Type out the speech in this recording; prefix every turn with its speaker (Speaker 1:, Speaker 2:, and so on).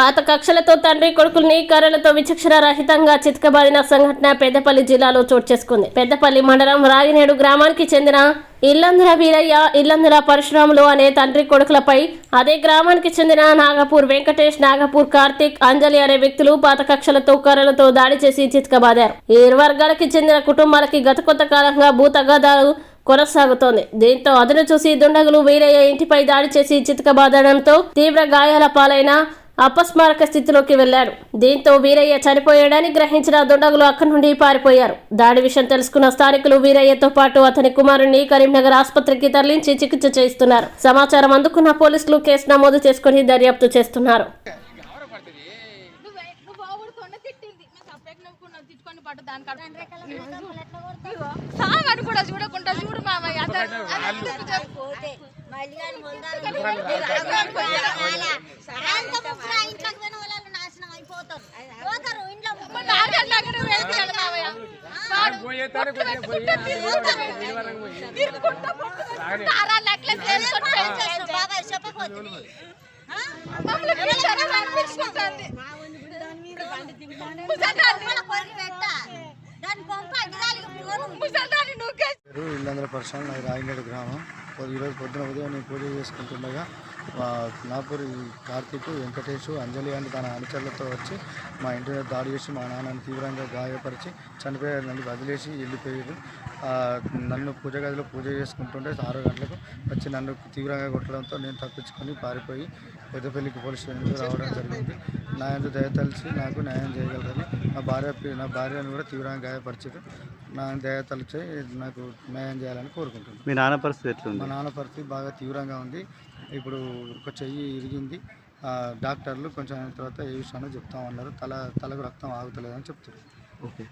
Speaker 1: పాత కక్షలతో తండ్రి కొడుకుల్ని కర్రలతో విచక్షణ రహితంగా చితకబారిన సంఘటన పెద్దపల్లి జిల్లాలో చోటు చేసుకుంది. పెద్దపల్లి మండలం రాగినేడు గ్రామానికి చెందిన ఇల్లందుల వీరయ్య ఇల్లందుల పరశురాములు అనే తండ్రి కొడుకులపై అదే గ్రామానికి చెందిన నాగపూర్ వెంకటేష్ నాగపూర్ కార్తిక్ అంజలి అనే వ్యక్తులు పాత కక్షలతో కర్రలతో దాడి చేసి చితకబాదారు. ఈ ఇరు వర్గాలకి చెందిన కుటుంబాలకి గత కొత్త కాలంగా భూతగాదాలు కొనసాగుతోంది. దీంతో అదును చూసి దుండగులు వీరయ్య ఇంటిపై దాడి చేసి చితకబాదడంతో తీవ్ర గాయాల పాలైన అపస్మారక స్థితిలోకి వెళ్ళాడు దీంతో వీరయ్య చనిపోయాడని గ్రహించిన దుండగులు అక్కడి నుండి పారిపోయారు. దాడి విషయం తెలుసుకున్న స్థానికులు వీరయ్యతో పాటు అతని కుమారుణ్ణి కరీంనగర్ ఆసుపత్రికి తరలించి చికిత్స చేయిస్తున్నారు. సమాచారం అందుకున్న పోలీసులు కేసు నమోదు చేసుకుని దర్యాప్తు చేస్తున్నారు.
Speaker 2: కూడా చూడకుండా చూడు మామయ్య. ఇల్లందరూ ఎందుకు చెప్పు?
Speaker 3: గ్రామం ఈరోజు పొద్దున ఉదయం నేను పూజ చేసుకుంటుండగా మా నాపూరి కార్తీక్ వెంకటేష్ అంజలి అని తన అనుచరులతో వచ్చి మా ఇంటి మీద దాడి చేసి మా నాన్నని తీవ్రంగా గాయపరిచి చనిపోయారు నన్ను వదిలేసి వెళ్ళిపోయారు. నన్ను పూజ గదిలో పూజ చేసుకుంటుంటే ఆరు గంటలకు వచ్చి నన్ను తీవ్రంగా కొట్టడంతో నేను తప్పించుకొని పారిపోయి పెద్దపల్లికి పోలీస్ స్టేషన్కి రావడం జరిగింది. నా దయతలిసి నాకు న్యాయం చేయగలరని నా భార్య నా భార్యను కూడా తీవ్రంగా గాయపరిచారు. నా దయతలిచి నాకు న్యాయం చేయాలని కోరుకుంటున్నాను.
Speaker 4: మీ నాన్న పరిస్థితి ఎట్లుంది?
Speaker 3: మా నాన్న పరిస్థితి బాగా తీవ్రంగా ఉంది. ఇప్పుడు ఒక చెయ్యి ఇరిగింది. డాక్టర్లు కొంచెం తర్వాత ఏ విషయాన్ని చెప్తామన్నారు. తల తలకు రక్తం ఆగుతలేదని చెప్తారు
Speaker 4: ఓకే.